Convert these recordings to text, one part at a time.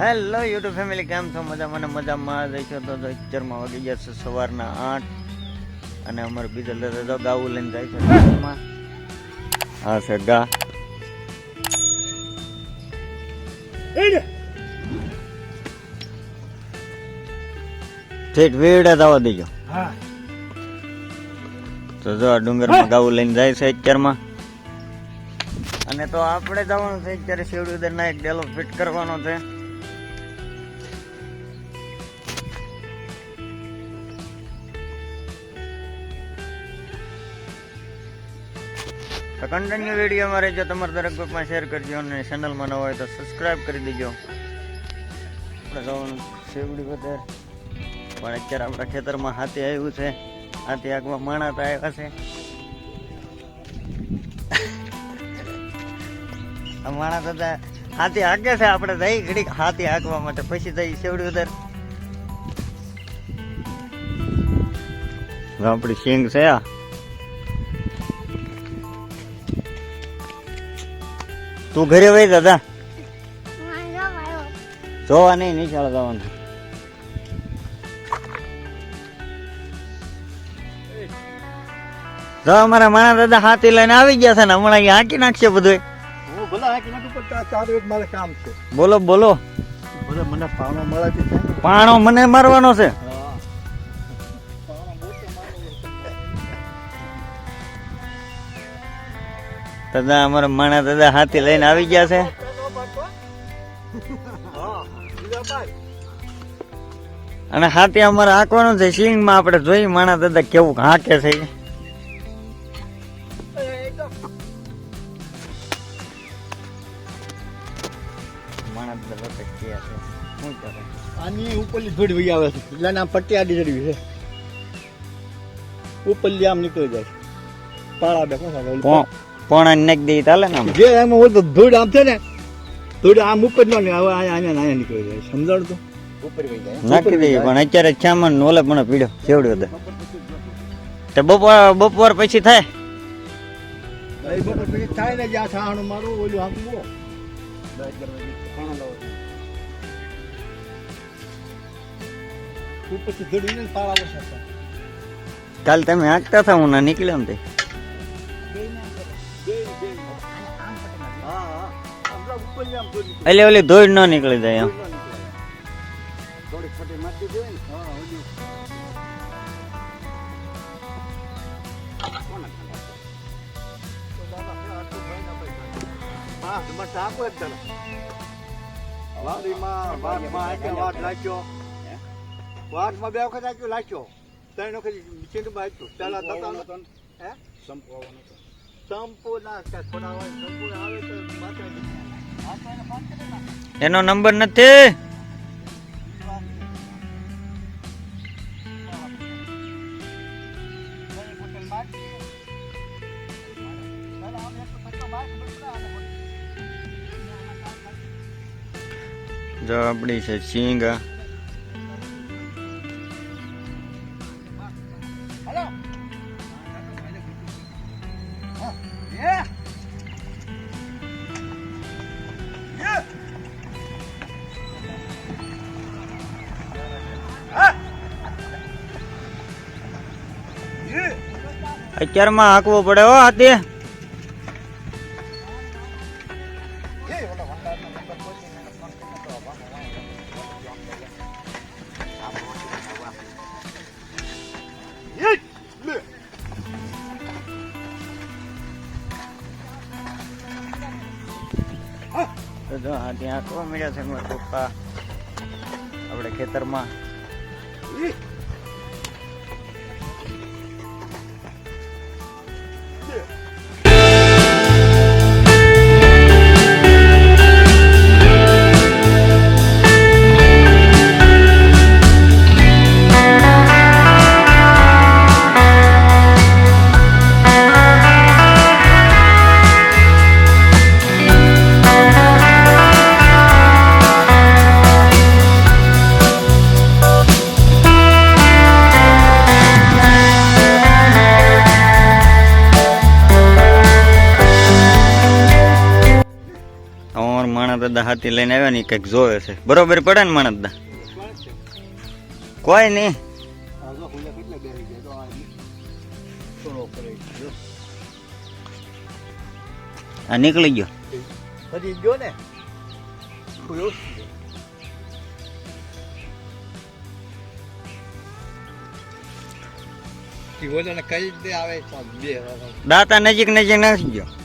Hello YouTube family કેમ છો? મજા મને મજામાં જ છો? તો પિક્ચરમાં વાગી ગયા છે સવારના આઠ અને અમારે બીજા દાદા તો ગાવું લઈને જાય છે હા છે ગા. ઠીક વેડા જવા દેજો. હા. તો જો ડુંગરમાં ગાવું લઈને જાય છે અત્યારમાં અને તો આપણે જવાનું છે અત્યારે શિવડી ઉદરના એક ડેલો ફિટ કરવાનો છે. તો કન્ટિન્યુ વિડીયોમાં જો તમારા દરેક ગ્રુપમાં શેર કરજો અને ચેનલમાં ન હોય તો સબસ્ક્રાઈબ કરી દેજો. આપણે જવાનું શેવડી વધારે પણ અત્યારે આપણા ખેતરમાં હાથી આવ્યું છે. હાથી આગમાં માણા તો આવ્યા છે. માણા દાદા હાથી હાકે છે. આપણે જઈ ઘડીક હાથી હાંકવા માટે પછી જઈ શેવડી વધારે આપણી સિંગ છે આ. તું ઘરે વહી દાદા જોવા નહીં નિશાળ જવાનું. તો અમારા માણા દાદા હાથી લઈને આવી ગયા છે ને હમણાં અહીં હાંકી નાખશે બધું બોલો બોલો. મને પાણો મળે પાણો મને મારવાનો છે. દાદા અમારા માણા દાદા હાથી લઈને આવી ગયા છે. અને હાથી અમારે હાંકવાનું છે. સિંગમાં આપણે જોઈ માણા દાદા કેવું હાંકે છે. આની ઉપરલી વહી આવે છે. એટલે આમ પટ્ટી આડી ચડવી છે. ઉપરલી આમ નીકળી જાય પાળા બે કોણ? પોણા નાખી દઈએ ચાલે ને આમ. જે એમાં હોય તો ધૂળ આમ છે ને ધૂળ આમ ઉપર નો ને હવે નીકળી જાય. સમજાણ તો? નાખી દઈએ પણ અત્યારે ચામન ને ઓલે પણ પીડ્યો છેવડ્યો હતો તો બપોર બપોર પછી થાય? ભાઈ બપોર પછી થાય ને જ્યાં ઠાણું મારું ઓલું આમ બો દસ અગિયાર વાગે ખાણું લાવો ઉપરથી ધૂળ ને પાળા વસાતા કાલ તમે હાંકતા હતા હું ના નીકળ્યો ને તે. એટલે ઓલી ધોઈ ન નીકળી જાય એમ. થોડીક ફટી માટી જોઈએ ને હા ઓલું હા તમારે ટાંકો જ ચાલો વાડીમાં વાટમાં આખી વાટ નાખ્યો વાટમાં બે વખત આખ્યો નાખ્યો ત્રણ વખત ચીંડમાં આપ્યું પેલા દાદા હે સંપુ ના થોડા હોય આવે એનો નંબર નથી. જો આપણી છે સિંગ. અત્યારમાં હાંકવો પડે હો હાથી. જો હાથી હાંકવા મળ્યા છે આપણે ખેતરમાં. માણસ દાદા હાથી લઈને આવ્યા ને કંઈક જોવે છે. બરોબર પડે ને માણસ દા કોઈ નહીં. આ નીકળી ગયો. હજી ગયો ને. દાતા નજીક નજીક નથી ગયો.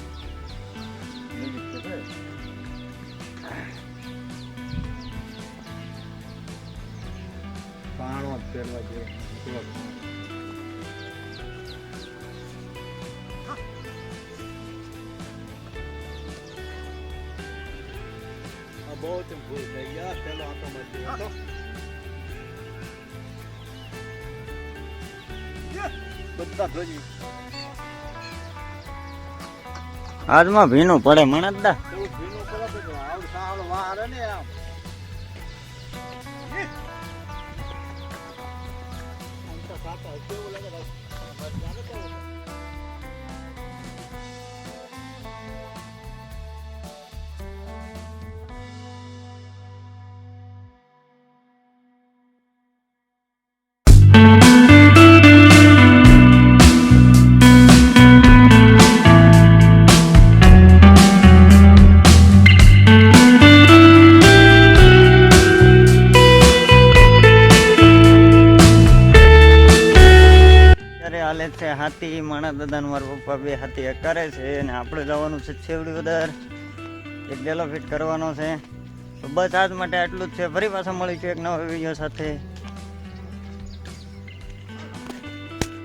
પહેરવા જેવો. આ બહુ જ ભૂલ થઈ ગયા પેલો આટો મારી દીધો. બધા ધોજી આજમાં ભીનું પડે માણસ દા. ભીનું પડે તો આવડું સાવડું વાર ને આમ આમ. Yeah. હાથી, માણા દાદા ને મારા પપ્પા બે હાથી કરે છે અને આપણે જવાનું છે છેવડી ઉદર એક ડેલો ફિટ કરવાનો છે. તો બસ આજ માટે આટલું જ છે. ફરી પાછા મળીશું એક નવા વીડિયો સાથે.